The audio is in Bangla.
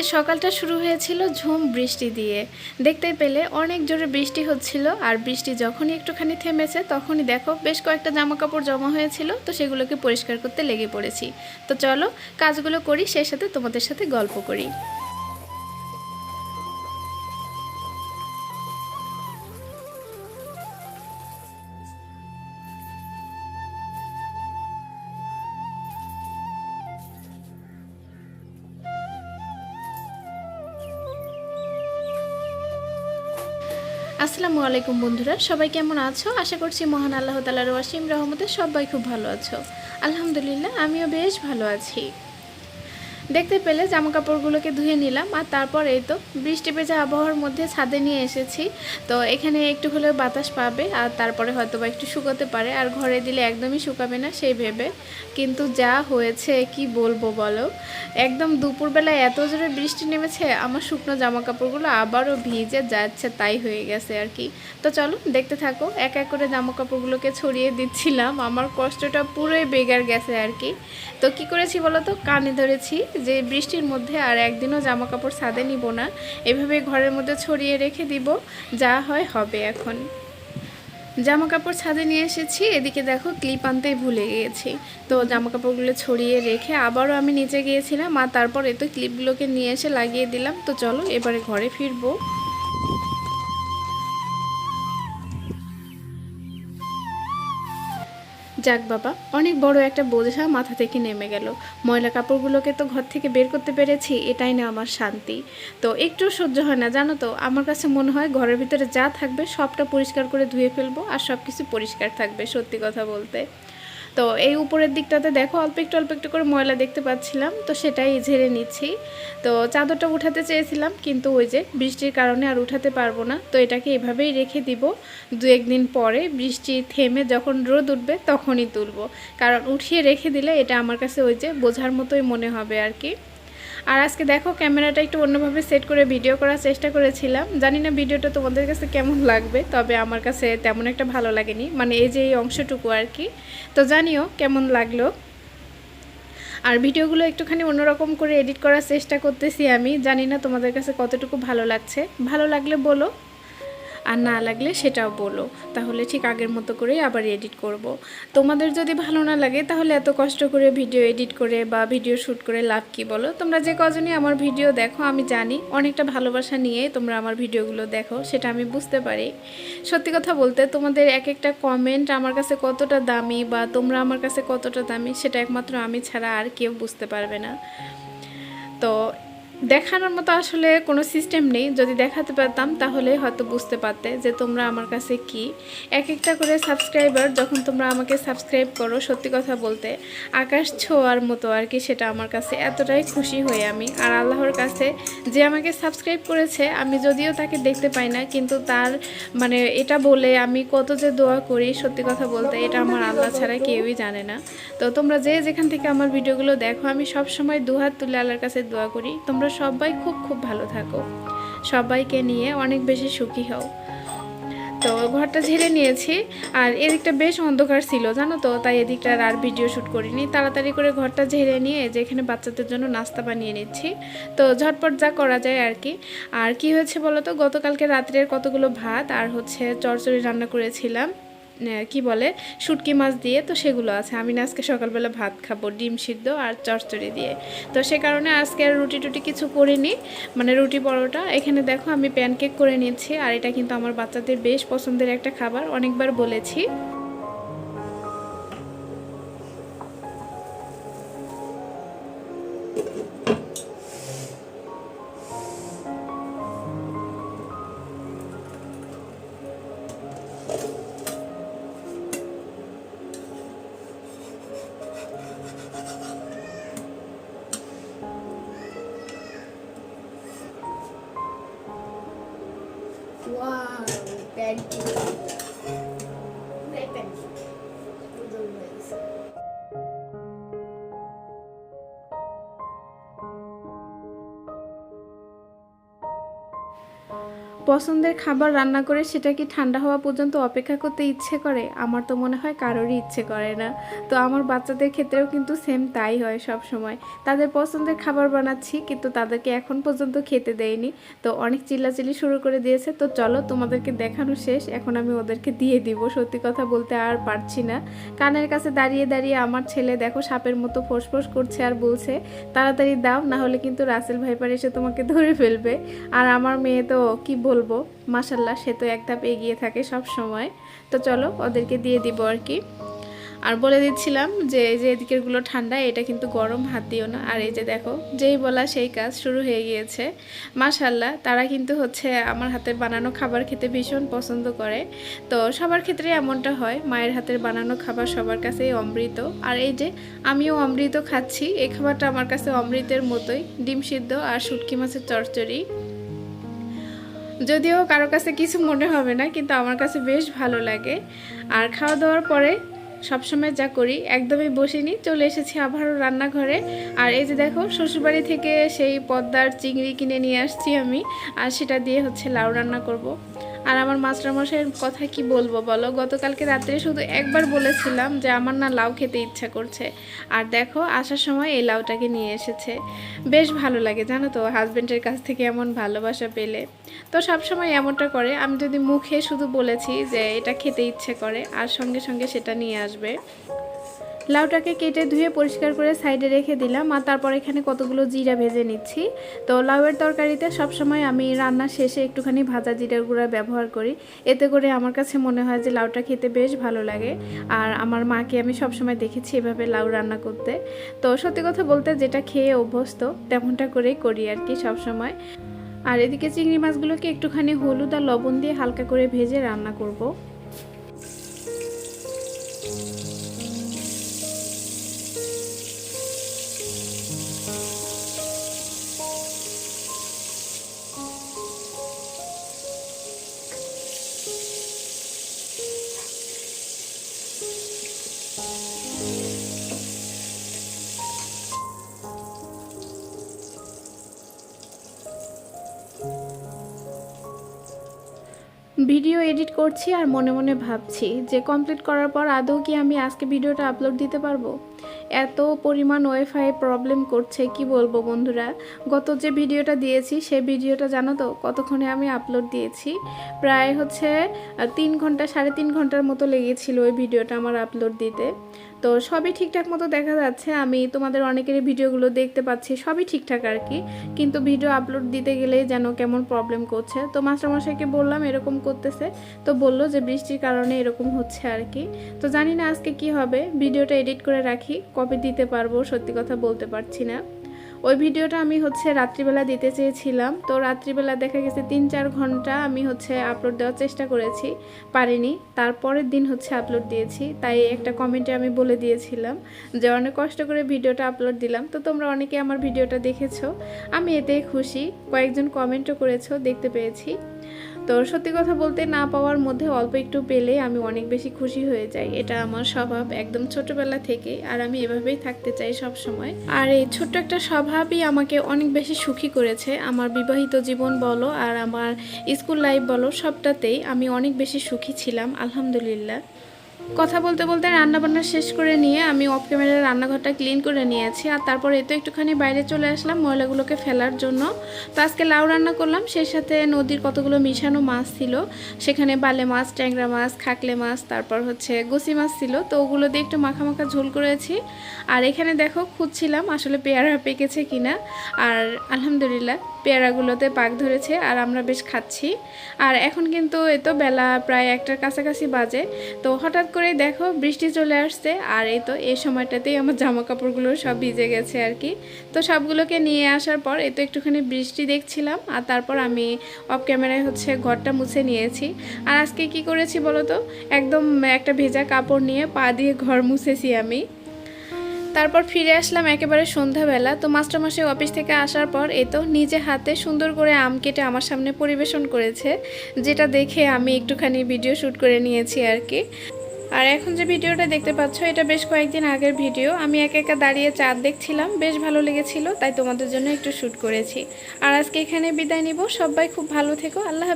আজকে সকালটা শুরু হয়েছিল ঝুম বৃষ্টি দিয়ে। দেখতে পেলে অনেক জোরে বৃষ্টি হচ্ছিল, আর বৃষ্টি যখনই একটুখানি থেমেছে তখনই দেখো বেশ কয়েকটা জামা কাপড় জমা হয়েছিল, তো সেগুলোকে পরিষ্কার করতে লেগে পড়েছি। তো চলো কাজগুলো করি, সেই সাথে তোমাদের সাথে গল্প করি। আসসালামু আলাইকুম বন্ধুরা, সবাই কেমন আছো? আশা করছি মহান আল্লাহ তালার ওয়াসিম রহমতে সবাই খুব ভালো আছো। আলহামদুলিল্লাহ, আমিও বেশ ভালো আছি। দেখতে পেলে জামা কাপড়গুলোকে ধুয়ে নিলাম আর তারপর এই তো বৃষ্টি ভেজা আবহাওয়ার মধ্যে ছাদে নিয়ে এসেছি। তো এখানে একটু হলেও বাতাস পাবে আর তারপরে হয়তো বা একটু শুকোতে পারে আর ঘরে দিলে একদমই শুকাবে না সেই ভেবে। কিন্তু যা হয়েছে, কি বলব বলো? একদম দুপুরবেলায় এত জোরে বৃষ্টি নেমেছে, আমার শুকনো জামা কাপড়গুলো আবারও ভিজে যাচ্ছে, তাই হয়ে গেছে আর কি। তো চলো দেখতে থাকো, এক এক করে জামা কাপড়গুলোকে ছড়িয়ে দিচ্ছিলাম। আমার কষ্টটা পুরোই বেগার গেছে আর কি। তো কি করেছি বলো তো? কানে ধরেছি যে বৃষ্টির মধ্যে আর একদিনও জামা কাপড় ছাদে নিব না, এভাবে ঘরের মধ্যে ছড়িয়ে রেখে দিব, যা হয় হবে এখন। জামা কাপড় ছাদে নিয়ে এসেছি, এদিকে দেখো ক্লিপ আনতেই ভুলে গিয়েছি। তো জামা কাপড়গুলো ছড়িয়ে রেখে আবারও আমি নিচে গিয়েছিলাম, আর তারপর এই তো ক্লিপগুলোকে নিয়ে এসে লাগিয়ে দিলাম। তো চলো এবারে ঘরে ফিরবো। যাক বাবা, অনেক বড় একটা বোঝা মাথা থেকে নেমে গেল। ময়লা কাপড়গুলোকে তো ঘর থেকে বের করতে পেরেছি, এটাই না আমার শান্তি। তো একটু সহ্য হয় না, জানো তো, আমার কাছে মনে হয় ঘরের ভিতরে যা থাকবে সবটা পরিষ্কার করে ধুয়ে ফেলব আর সব কিছু পরিষ্কার থাকবে, সত্যি কথা বলতে। তো এই উপরের দিকটাতে দেখো, অল্প একটু অল্প একটু করে ময়লা দেখতে পাচ্ছিলাম, তো সেটাই ঝেড়ে নিচ্ছি। তো চাদরটা উঠাতে চেয়েছিলাম, কিন্তু ওই যে বৃষ্টির কারণে আর উঠাতে পারব না, তো এটাকে এভাবেই রেখে দিব। দু একদিন পরে বৃষ্টি থেমে যখন রোদ উঠবে তখনই তুলব। কারণ উঠিয়ে রেখে দিলে এটা আমার কাছে ওই যে বোঝার মতোই মনে হবে আর কি। আর আজকে দেখো ক্যামেরাটা একটু অন্যভাবে সেট করে ভিডিও করার চেষ্টা করেছিলাম। জানি না ভিডিওটা তোমাদের কাছে কেমন লাগবে, তবে আমার কাছে তেমন একটা ভালো লাগেনি। মানে এই যে এই অংশটুকু আর কি। তো জানিও কেমন লাগল। আর ভিডিওগুলো একটুখানি অন্যরকম করে এডিট করার চেষ্টা করতেছি আমি। জানি না তোমাদের কাছে কতটুকু ভালো লাগছে। ভালো লাগলে বলো। আর না লাগলে সেটাও বলো। তাহলে ঠিক আগের মতো করেই আবার এডিট করব। তোমাদের যদি ভালো না লাগে, তাহলে এত কষ্ট করে ভিডিও এডিট করে বা ভিডিও শ্যুট করে লাভ কি বলো? তোমরা যে কজনই আমার ভিডিও দেখো, আমি জানি অনেকটা ভালোবাসা নিয়ে তোমরা আমার ভিডিওগুলো দেখো, সেটা আমি বুঝতে পারি। সত্যি কথা বলতে, তোমাদের এক একটা কমেন্ট আমার কাছে কতটা দামি বা তোমরা আমার কাছে কতটা দামি, সেটা একমাত্র আমি ছাড়া আর কেউ বুঝতে পারবে না। তো দেখানোর মতো আসলে কোনো সিস্টেম নেই। যদি দেখাতে পারতাম, তাহলে হয়তো বুঝতে পারতে যে তোমরা আমার কাছে কি। এক একটা করে সাবস্ক্রাইবার যখন তোমরা আমাকে সাবস্ক্রাইব করো সত্যি কথা বলতে, আকাশ ছোঁয়ার মতো আর কি সেটা আমার কাছে এতটাই খুশি হই আমি। আর আল্লাহর কাছে যে আমাকে সাবস্ক্রাইব করেছে, আমি যদিও তাকে দেখতে পাই না, কিন্তু তার মানে এটা বলে আমি কত যে দোয়া করি, সত্যি কথা বলতে এটা আমার আল্লাহ ছাড়া কেউই জানে না। তো তোমরা যে যেখান থেকে আমার ভিডিওগুলো দেখো, আমি সব সময় দুহাত তুলে আল্লাহর কাছে দোয়া করি। তোমরা সবাই খুব খুব ভালো থাকো। সবাইকে নিয়ে অনেক বেশি সুখী হও। তো ঘরটা ঝেড়ে নিয়েছি, আর এদিকটা বেশ অন্ধকার ছিল, জানো তো? তাই এদিকটার আর ভিডিও শ্যুট করিনি। তাড়াতাড়ি করে ঘরটা ঝেড়ে নিয়ে যে এখানে বাচ্চাদের জন্য নাস্তা বানিয়ে নিচ্ছি। তো ঝটপট যা করা যায় আর কি। আর কি হয়েছে বলো তো? গতকালকে রাত্রের কতগুলো ভাত আর হচ্ছে চরচড়ি রান্না করেছিলাম। কি বলে, শুটকি মাছ দিয়ে তো সেগুলো আছে। আমি না আজকে সকালবেলা ভাত খাব, ডিম সিদ্ধ আর চচ্চড়ি দিয়ে। তো সে কারণে আজকে আর রুটি টুটি কিছু করিনি মানে রুটি পরোটা। এখানে দেখো আমি প্যানকেক করে নিচ্ছি আর এটা কিন্তু আমার বাচ্চাদের বেশ পছন্দের একটা খাবার, অনেকবার বলেছি। Wow, thank you. পছন্দের খাবার রান্না করে সেটা কি ঠান্ডা হওয়া পর্যন্ত অপেক্ষা করতে ইচ্ছে করে? আমার তো মনে হয় কারোরই ইচ্ছে করে না। তো আমার বাচ্চাদের ক্ষেত্রেও কিন্তু সেম তাই হয় সব সময় তাদের পছন্দের খাবার বানাচ্ছি, কিন্তু তাদেরকে এখন পর্যন্ত খেতে দেয়নি তো অনেক চিল্লাচিল্লি শুরু করে দিয়েছে। তো চলো তোমাদেরকে দেখানো শেষ। এখন আমি ওদেরকে দিয়ে দিব। সত্যি কথা বলতে আর পারছি না। কানের কাছে দাঁড়িয়ে দাঁড়িয়ে আমার ছেলে দেখো সাপের মতো ফোঁস করছে আর বলছে, তাড়াতাড়ি দাও, না হলে কিন্তু রাসেল ভাইপার এসে তোমাকে ধরে ফেলবে। আর আমার মেয়ে তো কি বলব? মাসাল্লাহ সে তো এক ধাপ এগিয়ে থাকে সব সময়। তো চলো, ওদেরকে দিয়ে দিব আর কি। আর বলে দিচ্ছিলাম যে, এই যে এদিকেরগুলো ঠান্ডা, এটা কিন্তু গরম, হাত দিও না। আর এই যে দেখো, যেই বলা সেই কাজ শুরু হয়ে গিয়েছে। মাশাল্লাহ তারা কিন্তু হচ্ছে আমার হাতের বানানো খাবার খেতে ভীষণ পছন্দ করে। তো সবার ক্ষেত্রে এমনটা হয়, মায়ের হাতের বানানো খাবার সবার কাছেই অমৃত। আর এই যে, আমিও অমৃত খাচ্ছি, এই খাবারটা আমার কাছে অমৃতের মতোই। ডিম সিদ্ধ আর শুটকি মাছের চচ্চড়ি। যদিও কারও কাছে কিছু মনে হবে না, কিন্তু আমার কাছে বেশ ভালো লাগে আর খাওয়া দাওয়ার পরে সবসময় যা করি, একদমই বসিনি, চলে এসেছি আবারও রান্নাঘরে আর এই যে দেখো, শ্বশুরবাড়ি থেকে সেই পদ্মার চিংড়ি কিনে নিয়ে আসছি আমি, আর সেটা দিয়ে হচ্ছে লাউ রান্না করব। আর আমার মাস্টারমশাইয়ের কথা কি বলব বলো? গতকালকে রাত্রে শুধু একবার বলেছিলাম যে আমার না লাউ খেতে ইচ্ছা করছে। আর দেখো, আসার সময় এই লাউটাকে নিয়ে এসেছে। বেশ ভালো লাগে, জানো তো হাজব্যান্ডের কাছ থেকে এমন ভালোবাসা পেলে। তো সব সময় এমনটা করে। আমি যদি মুখে শুধু বলেছি যে এটা খেতে ইচ্ছে করে, আর সঙ্গে সঙ্গে সেটা নিয়ে আসবে। লাউটাকে কেটে ধুয়ে পরিষ্কার করে সাইডে রেখে দিলাম আর তারপর এখানে কতগুলো জিরা ভেজে নিচ্ছি। তো লাউয়ের তরকারিতে সবসময় আমি রান্নার শেষে একটুখানি ভাজা জিরার গুঁড়া ব্যবহার করি। এতে করে আমার কাছে মনে হয় যে লাউটা খেতে বেশ ভালো লাগে। আর আমার মাকে আমি সবসময় দেখেছি এভাবে লাউ রান্না করতে। তো সত্যি কথা বলতে যেটা খেয়ে অভ্যস্ত, তেমনটা করেই করি আর কি সবসময়। আর এদিকে চিংড়ি মাছগুলোকে একটুখানি হলুদ আর লবণ দিয়ে হালকা করে ভেজে রান্না করব। ভিডিও এডিট করছি আর মনে মনে ভাবছি যে কমপ্লিট করার পর আদৌ কি আমি আজকে ভিডিওটা আপলোড দিতে পারব? এত পরিমাণ ওয়াইফাই প্রবলেম করছে, কি বলব বন্ধুরা? গত যে ভিডিওটা দিয়েছি সেই ভিডিওটা জানো তো কতক্ষণে আমি আপলোড দিয়েছি? প্রায় হচ্ছে তিন ঘণ্টা, সাড়ে তিন ঘণ্টার মতো লেগেছিল ওই ভিডিওটা আমার আপলোড দিতে। তো সবই ঠিকঠাক মতো দেখা যাচ্ছে, আমি তোমাদের অনেকেরই ভিডিওগুলো দেখতে পাচ্ছি, সবই ঠিকঠাক আর কি। কিন্তু ভিডিও আপলোড দিতে গেলেই যেন কেমন প্রবলেম করছে। তো মাস্টারমশাইকে বললাম এরকম করতেছে, তো বলল যে বৃষ্টির কারণে এরকম হচ্ছে আর কি। তো জানি না আজকে কি হবে, ভিডিওটা এডিট করে রাখি কবে দিতে পারব, সত্যি কথা বলতে পারছি না। ওই ভিডিওটা আমি হচ্ছে রাত্রিবেলা দিতে চেয়েছিলাম। তো রাত্রিবেলা দেখা গেছে তিন চার ঘণ্টা আমি হচ্ছে আপলোড দেওয়ার চেষ্টা করেছি, পারিনি। তারপরের দিন হচ্ছে আপলোড দিয়েছি। তাই একটা কমেন্টে আমি বলে দিয়েছিলাম যে, অনেক কষ্ট করে ভিডিওটা আপলোড দিলাম। তো তোমরা অনেকে আমার ভিডিওটা দেখেছ। আমি এতে খুশি। কয়েকজন কমেন্টও করেছ, দেখতে পেয়েছি। তো সত্যি কথা বলতে না পাওয়ার মধ্যে অল্প একটু পেলে আমি অনেক বেশি খুশি হয়ে যাই। এটা আমার স্বভাব একদম ছোটবেলা থেকে আর আমি এভাবেই থাকতে চাই সব সময়। আর এই ছোট্ট একটা স্বভাবই আমাকে অনেক বেশি সুখী করেছে। আমার বিবাহিত জীবন বলো আর আমার স্কুল লাইফ বলো সবটাতেই আমি অনেক বেশি সুখী ছিলাম, আলহামদুলিল্লাহ। কথা বলতে বলতে রান্না বান্না শেষ করে নিয়ে আমি অফ ক্যামেরায় রান্নাঘরটা ক্লিন করে নিয়েছি। আর তারপর এতো একটুখানি বাইরে চলে আসলাম ময়লাগুলোকে ফেলার জন্য। তো আজকে লাউ রান্না করলাম, সেই সাথে নদীর কতগুলো মিশানো মাছ ছিল। সেখানে বালে মাছ, ট্যাংরা মাছ, খাকলে মাছ, তারপর হচ্ছে গুসি মাছ ছিল। তো ওগুলো দিয়ে একটু মাখা মাখা ঝোল করেছি। আর এখানে দেখো খুঁজছিলাম আসলে পেয়ারা পেকেছে কিনা। আর আলহামদুলিল্লাহ পেয়ারাগুলোতে পাক ধরেছে আর আমরা বেশ খাচ্ছি। আর এখন কিন্তু এ তো বেলা প্রায় একটার কাছাকাছি বাজে। তো হঠাৎ করেই দেখো বৃষ্টি চলে আসছে আর এই তো এই সময়টাতেই আমার জামা কাপড়গুলো সব ভিজে গেছে আর কি। তো সবগুলোকে নিয়ে আসার পর এই তো একটুখানি বৃষ্টি দেখছিলাম আর তারপর আমি অফ ক্যামেরায় হচ্ছে ঘরটা মুছে নিয়েছি। আর আজকে কি করেছি বলো তো? একদম একটা ভেজা কাপড় নিয়ে পা দিয়ে ঘর মুছেছি আমি। তারপর ফিরে আসলাম একেবারে সন্ধ্যাবেলা। তো মাস্টারমশাই অফিস থেকে আসার পর এ তো নিজে হাতে সুন্দর করে আম কেটে আমার সামনে পরিবেশন করেছে, যেটা দেখে আমি একটুখানি ভিডিও শ্যুট করে নিয়েছি আর কি আর এখন যে ভিডিওটা দেখতে পাচ্ছ, এটা বেশ কয়েকদিন আগের ভিডিও। আমি একা একা দাঁড়িয়ে চাঁদ দেখছিলাম, বেশ ভালো লেগেছিল, তাই তোমাদের জন্য একটু শ্যুট করেছি। আর আজকে এখানে বিদায় নিব। সবাই খুব ভালো থেকো, আল্লাহ।